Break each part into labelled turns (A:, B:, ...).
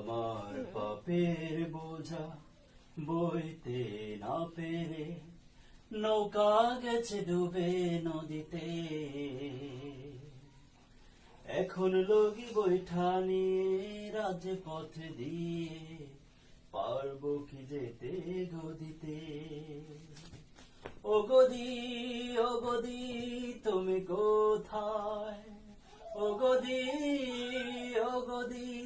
A: আমার পাপের বোঝা বইতে না পেরে নৌকা গেছে ডুবে নদীতে। এখন লগি বৈঠা নিয়ে রাজপথ দিয়ে পারব কি যেতে গদিতে। ও গদি ও গদি, তুমি কোথায়? ও গদি ও গদি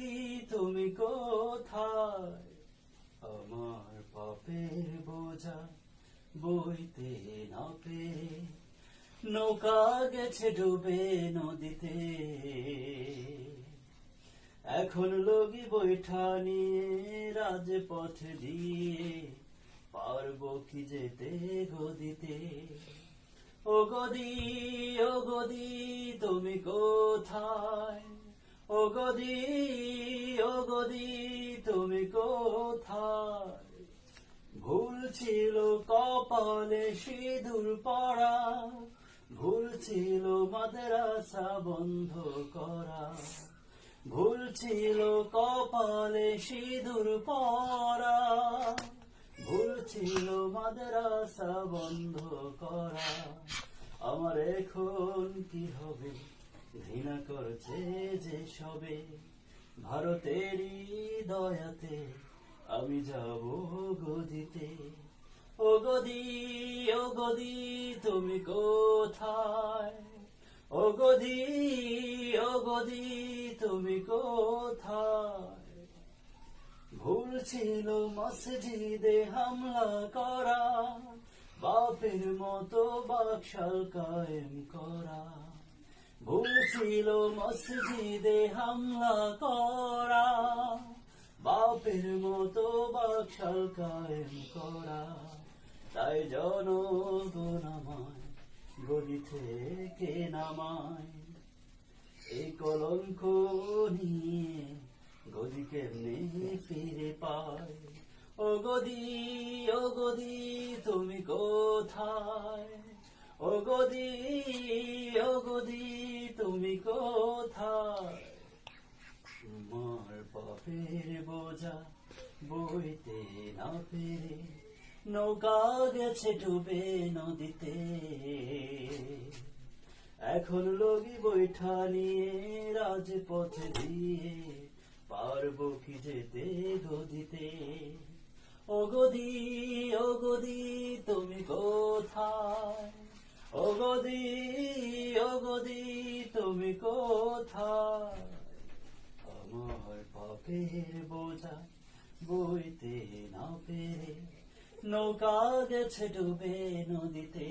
A: কোথায় আমার পাপের বোঝা বইতে না পেরে নৌকা গেছে ডুবে নদীতে। এখন লগি বৈঠা নিয়ে রাজপথ দিয়ে, পারব কি যেতে গদিতে? ও গদি ও গদি তুমি কোথায়? ও গদি গদি, তুমি কোথায়? ভুল ছিল কপালে সিঁদুর পড়া, ভুল ছিল মাদ্রাসা বন্ধ করা। ভুল ছিল কপালে সিঁদুর পড়া, ভুল ছিল মাদ্রাসা বন্ধ করা। আমার এখন কি হবে? ঘৃণা করছে যে সবে ভারতেরই দয়াতে আমি যাব গদিতে। ও গদি ও গদি, তুমি কোথায়? ও গদি ও গদি, তুমি কোথায়? ভুল ছিল মসজিদে হামলা করা, বাপের মতো বাকশাল কায়েম করা। ভুল ছিল মসজিদে হামলা করা, বাপের মতো বাকশাল কায়েম করা। তাই জনগণ আমায় গলি থেকে নামায়। এই কলঙ্ক নিয়ে গদি কেমনে ফিরে পায়? ও গদি ও গদি, তুমি কোথায়? ও গদি ও গদি তুমি কোথায়? তোমার পাপের বোঝা বইতে না পেরে নৌকা গেছে ডুবে নদীতে। এখন লগি বৈঠা নিয়ে রাজপথ দিয়ে পারব কি যেতে গদিতে? ও গদি ও গদি তুমি কোথায়? ও গদি ও গদি তুমি কোথায়? আমার পাপের বোঝা বইতে না পেরে নৌকা গেছে ডুবে নদীতে।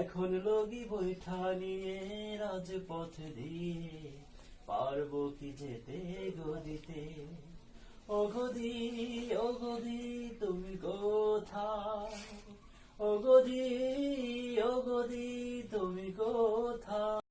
A: এখন লগি বৈঠা নিয়ে রাজপথ দিয়ে, পারব কি যেতে গদিতে? অগদি অগদি তুমি কোথায়? অগদি ও গদি তুমি কোথায়?